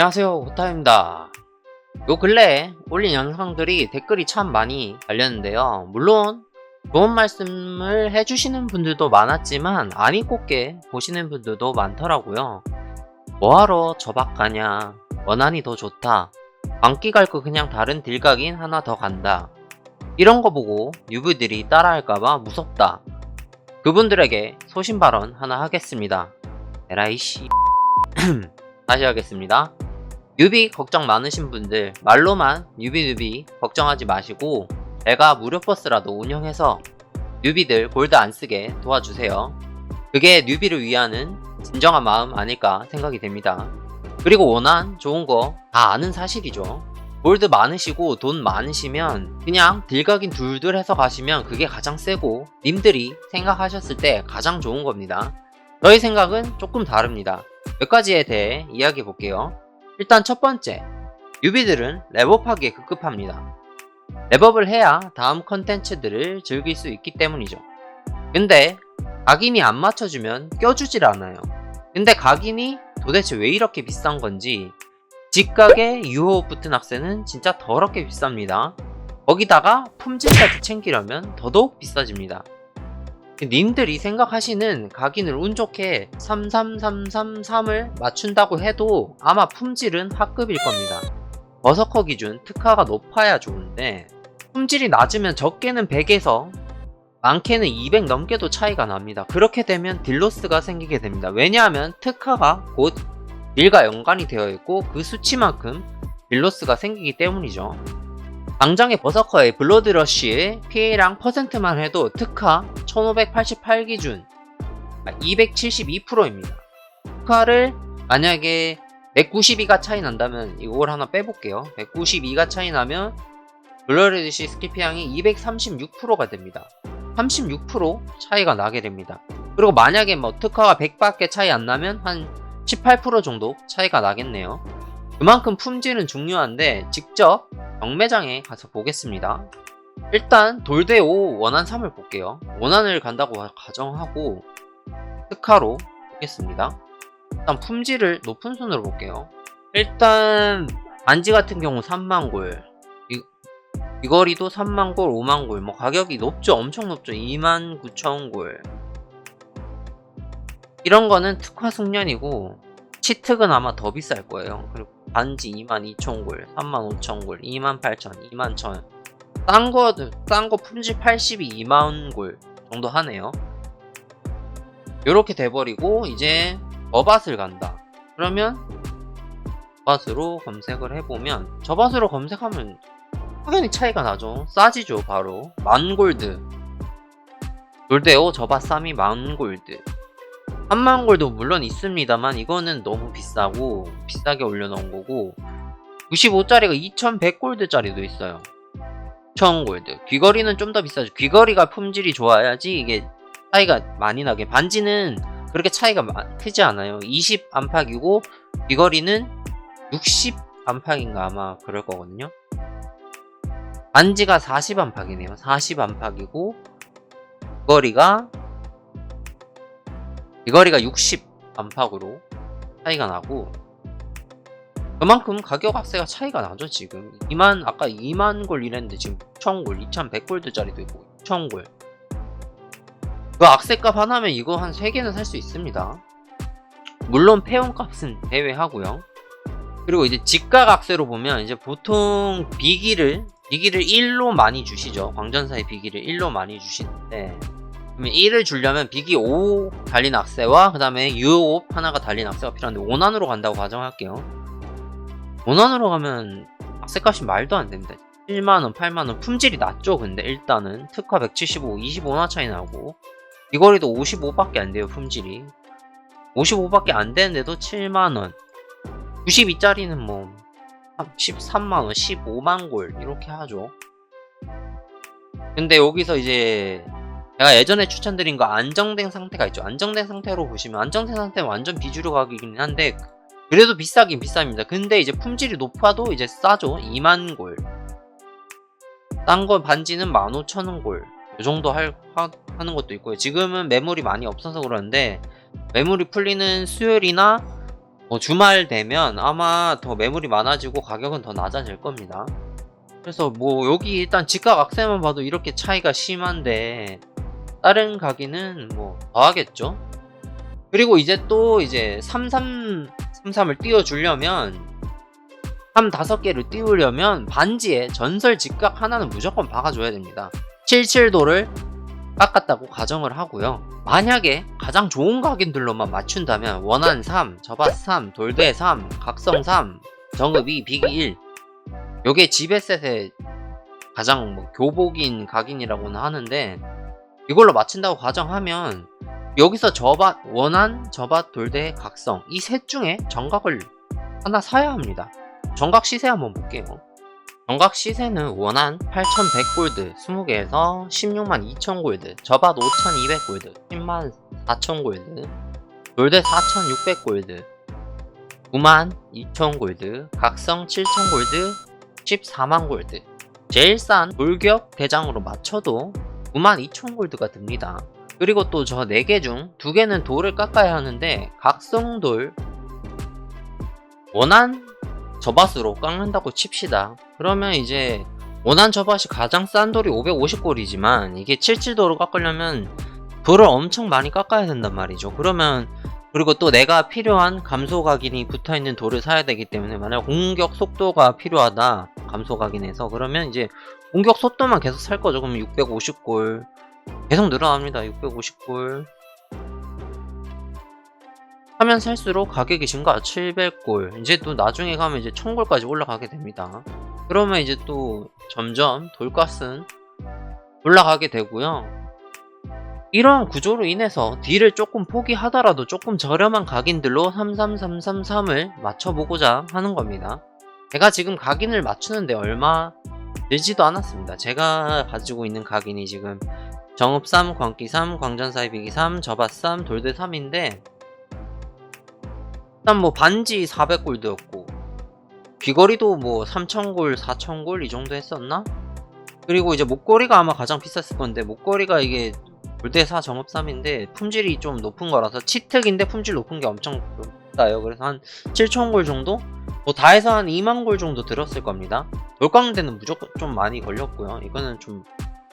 안녕하세요 호타입니다. 요 근래에 올린 영상들이 댓글이 참 많이 달렸는데요. 물론 좋은 말씀을 해주시는 분들도 많았지만 아니 꼽게 보시는 분들도 많더라고요. 뭐하러 저박 가냐? 원한이 더 좋다. 광기 갈 거 그냥 다른 딜각인 하나 더 간다. 이런 거 보고 유부들이 따라할까봐 무섭다. 그분들에게 소신 발언 하나 하겠습니다. 에라이씨. 다시 하겠습니다 뉴비 걱정 많으신 분들 말로만 뉴비 뉴비 걱정하지 마시고 제가 무료 버스라도 운영해서 뉴비들 골드 안 쓰게 도와주세요. 그게 뉴비를 위하는 진정한 마음 아닐까 생각이 됩니다. 그리고 원한 좋은 거 다 아는 사실이죠. 골드 많으시고 돈 많으시면 그냥 딜각인 둘둘 해서 가시면 그게 가장 세고 님들이 생각하셨을 때 가장 좋은 겁니다. 저희 생각은 조금 다릅니다. 몇 가지에 대해 이야기해 볼게요. 일단 첫 번째, 유비들은 랩업하기에 급급합니다. 랩업을 해야 다음 컨텐츠들을 즐길 수 있기 때문이죠. 근데 각인이 안 맞춰주면 껴주질 않아요. 근데 각인이 도대체 왜 이렇게 비싼 건지 직각에 유호 붙은 학생은 진짜 더럽게 비쌉니다. 거기다가 품질까지 챙기려면 더더욱 비싸집니다. 님들이 생각하시는 각인을 운 좋게 33333을 맞춘다고 해도 아마 품질은 하급일 겁니다. 버서커 기준 특화가 높아야 좋은데 품질이 낮으면 적게는 100에서 많게는 200 넘게도 차이가 납니다. 그렇게 되면 딜로스가 생기게 됩니다. 왜냐하면 특화가 곧 딜과 연관이 되어 있고 그 수치만큼 딜로스가 생기기 때문이죠. 당장의 버서커의 블러드러쉬의 PA랑 퍼센트만 해도 특화 1588 기준 272%입니다. 특화를 만약에 192가 차이 난다면 이걸 하나 빼볼게요. 192가 차이 나면 블러드러쉬 스키피향이 236%가 됩니다. 36% 차이가 나게 됩니다. 그리고 만약에 뭐 특화가 100밖에 차이 안 나면 한 18% 정도 차이가 나겠네요. 그만큼 품질은 중요한데 직접 경매장에 가서 보겠습니다. 일단 돌대 5 원한 3을 볼게요. 원한을 간다고 가정하고 특화로 보겠습니다. 일단 품질을 높은 순으로 볼게요. 일단 반지 같은 경우 3만 골, 이, 이 거리도 3만 골, 5만 골, 뭐 가격이 높죠, 엄청 높죠, 2만 9천 골. 이런 거는 특화 숙련이고 치특은 아마 더 비쌀 거예요. 그리고 반지 22,000골, 35,000골, 28,000, 21,000. 딴 거, 딴거 품질 80이 2만골 정도 하네요. 요렇게 돼버리고, 이제, 저밭을 간다. 그러면, 저밭으로 검색을 해보면, 저밭으로 검색하면, 확연히 차이가 나죠. 싸지죠, 바로. 만골드. 돌대오 저밭 3이 만골드. 3만 골도 물론 있습니다만 이거는 너무 비싸고 비싸게 올려놓은 거고 95짜리가 2100골드짜리도 있어요. 1000골드. 귀걸이는 좀 더 비싸죠. 귀걸이가 품질이 좋아야지 이게 차이가 많이 나게. 반지는 그렇게 차이가 마- 크지 않아요. 20 안팎이고 귀걸이는 60 안팎인가 아마 그럴 거거든요. 반지가 40 안팎이네요. 40 안팎이고 귀걸이가 귀걸이가 60 안팎으로 차이가 나고 그만큼 가격 악세가 차이가 나죠 지금. 2만 아까 2만 골 이랬는데 지금 6,000골 2,100골드짜리도 있고 6,000골. 그 악세값 하나면 이거 한 3개는 살 수 있습니다. 물론 폐원값은 제외하고요. 그리고 이제 직각 악세로 보면 이제 보통 비기를 비기를 1로 많이 주시죠. 광전사의 비기를 1로 많이 주시는데 그러면 1을 주려면 비기 5 달린 악세와 그 다음에 U5 하나가 달린 악세가 필요한데 원안으로 간다고 가정할게요. 원안으로 가면 악세값이 말도 안 됩니다. 7만원, 8만원 품질이 낮죠 근데 일단은. 특화 175, 25나 차이 나고. 이 거리도 55밖에 안 돼요 품질이. 55밖에 안 되는데도 7만원. 92짜리는 뭐 13만원, 15만 골 이렇게 하죠. 근데 여기서 이제 제가 예전에 추천드린 거 안정된 상태가 있죠. 안정된 상태로 보시면 안정된 상태는 완전 비주류 가격이긴 한데 그래도 비싸긴 비쌉니다. 근데 이제 품질이 높아도 이제 싸죠. 2만 골. 딴 거 반지는 15,000원 골. 이 정도 할, 하, 하는 것도 있고요. 지금은 매물이 많이 없어서 그러는데 매물이 풀리는 수요일이나 어, 주말 되면 아마 더 매물이 많아지고 가격은 더 낮아질 겁니다. 그래서 뭐 여기 일단 집값 악세만 봐도 이렇게 차이가 심한데 다른 가게는 뭐 더하겠죠. 그리고 이제 또 이제 33 33을 띄워주려면 3 5 개를 띄우려면 반지에 전설 직각 하나는 무조건 박아줘야 됩니다. 77도를 깎았다고 가정을 하고요. 만약에 가장 좋은 각인들로만 맞춘다면 원한 3, 저밭 3, 돌대 3, 각성 3, 정읍 2, 비기 1 요게 지배셋의 가장 뭐 교복인 각인이라고는 하는데 이걸로 맞춘다고 가정하면 여기서 저밭, 원한, 저밭, 돌대, 각성 이 셋 중에 정각을 하나 사야 합니다. 정각 시세 한번 볼게요. 정각 시세는 원한 8,100골드 20개에서 16만 2천 골드, 저밭 5,200 골드, 10만 4천 골드, 돌대 4,600 골드, 9만 2천 골드, 각성 7천 골드, 14만 골드. 제일 싼 돌격 대장으로 맞춰도 9만 2천 골드가 듭니다. 그리고 또 저 4개 중 2개는 돌을 깎아야 하는데 각성돌 원한 저밭으로 깎는다고 칩시다. 그러면 이제 원한 저밭이 가장 싼 돌이 550골이지만 이게 77도로 깎으려면 돌을 엄청 많이 깎아야 된단 말이죠. 그러면 그리고 또 내가 필요한 감소 각인이 붙어 있는 돌을 사야 되기 때문에 만약 공격 속도가 필요하다 감소 각인에서 그러면 이제 공격 속도만 계속 살 거죠. 그러면 650골 계속 늘어납니다. 650골 하면 살수록 가격이 증가 700골 이제 또 나중에 가면 이제 1000골까지 올라가게 됩니다. 그러면 이제 또 점점 돌값은 올라가게 되고요. 이런 구조로 인해서 딜을 조금 포기하더라도 조금 저렴한 각인들로 33333을 맞춰보고자 하는 겁니다. 제가 지금 각인을 맞추는데 얼마 늘지도 않았습니다. 제가 가지고 있는 각인이 지금 정읍 3, 광기 3, 광전사의 비기 3, 저밭 3, 돌대 3인데 일단 뭐 반지 400골드였고 귀걸이도 뭐 3000골, 4000골 이 정도 했었나? 그리고 이제 목걸이가 아마 가장 비쌌을 건데 목걸이가 이게 돌대4 정읍 3인데 품질이 좀 높은 거라서 치특인데 품질 높은 게 엄청 높다요. 그래서 한 7,000골 정도? 뭐 다 해서 한 2만 골 정도 들었을 겁니다. 돌광대는 무조건 좀 많이 걸렸고요. 이거는 좀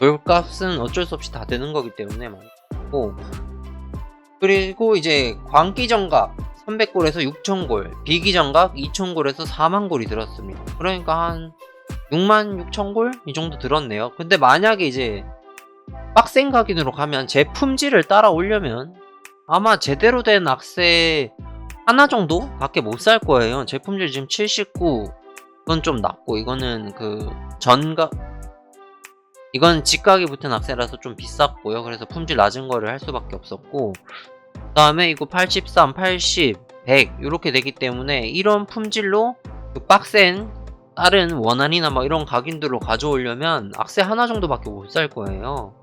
돌값은 어쩔 수 없이 다 되는 거기 때문에 많이 고 그리고 이제 광기정각 300골에서 6,000골, 비기정각 2,000골에서 4만 골이 들었습니다. 그러니까 한 6만 6천 골? 이 정도 들었네요. 근데 만약에 이제 빡센 각인으로 가면 제 품질을 따라오려면 아마 제대로 된 악세 하나 정도 밖에 못 살 거예요. 제 품질 지금 79. 이건 좀 낮고 이거는 그 전각 이건 직각이 붙은 악세라서 좀 비쌌고요. 그래서 품질 낮은 거를 할 수밖에 없었고 그 다음에 이거 83, 80, 100 이렇게 되기 때문에 이런 품질로 그 빡센 다른 원한이나 막 이런 각인들로 가져오려면 악세 하나 정도밖에 못 살 거예요.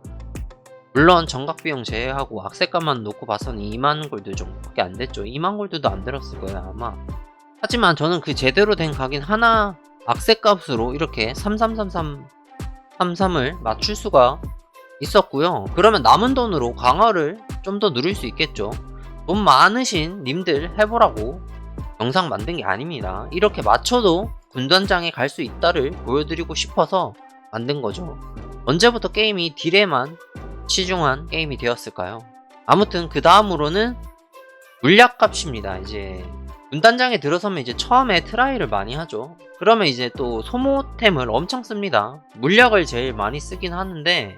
물론 정각 비용 제외하고 악세값만 놓고 봐서는 2만 골드 정도밖에 안 됐죠. 2만 골드도 안 들었을 거예요 아마. 하지만 저는 그 제대로 된 각인 하나 악세값으로 이렇게 3333 33을 맞출 수가 있었고요. 그러면 남은 돈으로 강화를 좀 더 누릴 수 있겠죠. 돈 많으신 님들 해보라고 영상 만든 게 아닙니다. 이렇게 맞춰도 군단장에 갈 수 있다를 보여드리고 싶어서 만든 거죠. 언제부터 게임이 딜에만 치중한 게임이 되었을까요? 아무튼 그 다음으로는 물약 값입니다. 이제 군단장에 들어서면 이제 처음에 트라이를 많이 하죠. 그러면 이제 또 소모템을 엄청 씁니다. 물약을 제일 많이 쓰긴 하는데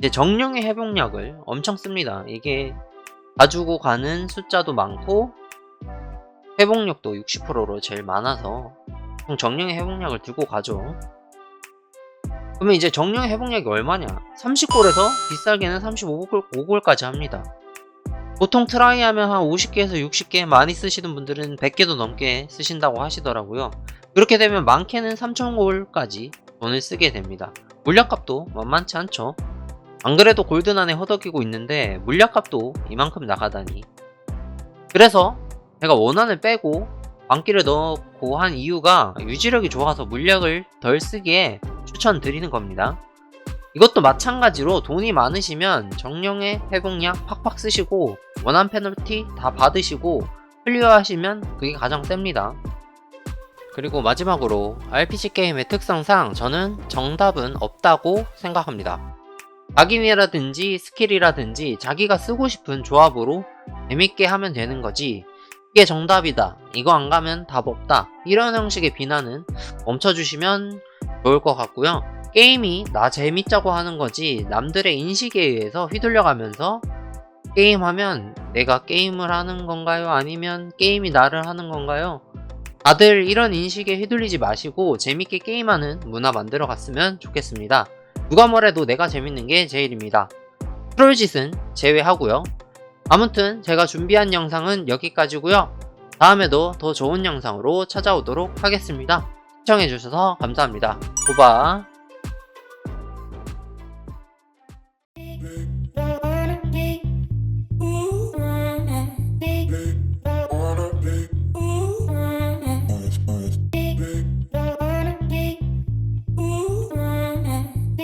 이제 정령의 회복약을 엄청 씁니다. 이게 가지고 가는 숫자도 많고 회복력도 60%로 제일 많아서 총 정령의 회복약을 들고 가죠. 그러면 이제 정령의 회복력이 얼마냐? 30골에서 비싸게는 35골 5골 까지 합니다. 보통 트라이 하면 한 50개에서 60개 많이 쓰시는 분들은 100개도 넘게 쓰신다고 하시더라고요. 그렇게 되면 많게는 3000골까지 돈을 쓰게 됩니다. 물약값도 만만치 않죠. 안 그래도 골든안에 허덕이고 있는데 물약값도 이만큼 나가다니. 그래서 제가 원한을 빼고 광기를 넣고 한 이유가 유지력이 좋아서 물약을 덜 쓰기에 추천드리는 겁니다. 이것도 마찬가지로 돈이 많으시면 정령의 회복약 팍팍 쓰시고 원한 페널티 다 받으시고 클리어하시면 그게 가장 셉니다. 그리고 마지막으로 RPG 게임의 특성상 저는 정답은 없다고 생각합니다. 각인이라든지 스킬이라든지 자기가 쓰고 싶은 조합으로 재밌게 하면 되는 거지 이게 정답이다 이거 안 가면 답 없다 이런 형식의 비난은 멈춰주시면 좋을 것 같고요 게임이 나 재밌자고 하는 거지 남들의 인식에 의해서 휘둘려가면서 게임하면 내가 게임을 하는 건가요 아니면 게임이 나를 하는 건가요 다들 이런 인식에 휘둘리지 마시고 재밌게 게임하는 문화 만들어 갔으면 좋겠습니다 누가 뭐래도 내가 재밌는 게 제일입니다. 트롤짓은 제외하고요. 아무튼 제가 준비한 영상은 여기까지고요. 다음에도 더 좋은 영상으로 찾아오도록 하겠습니다. 시청해주셔서 감사합니다. 고바.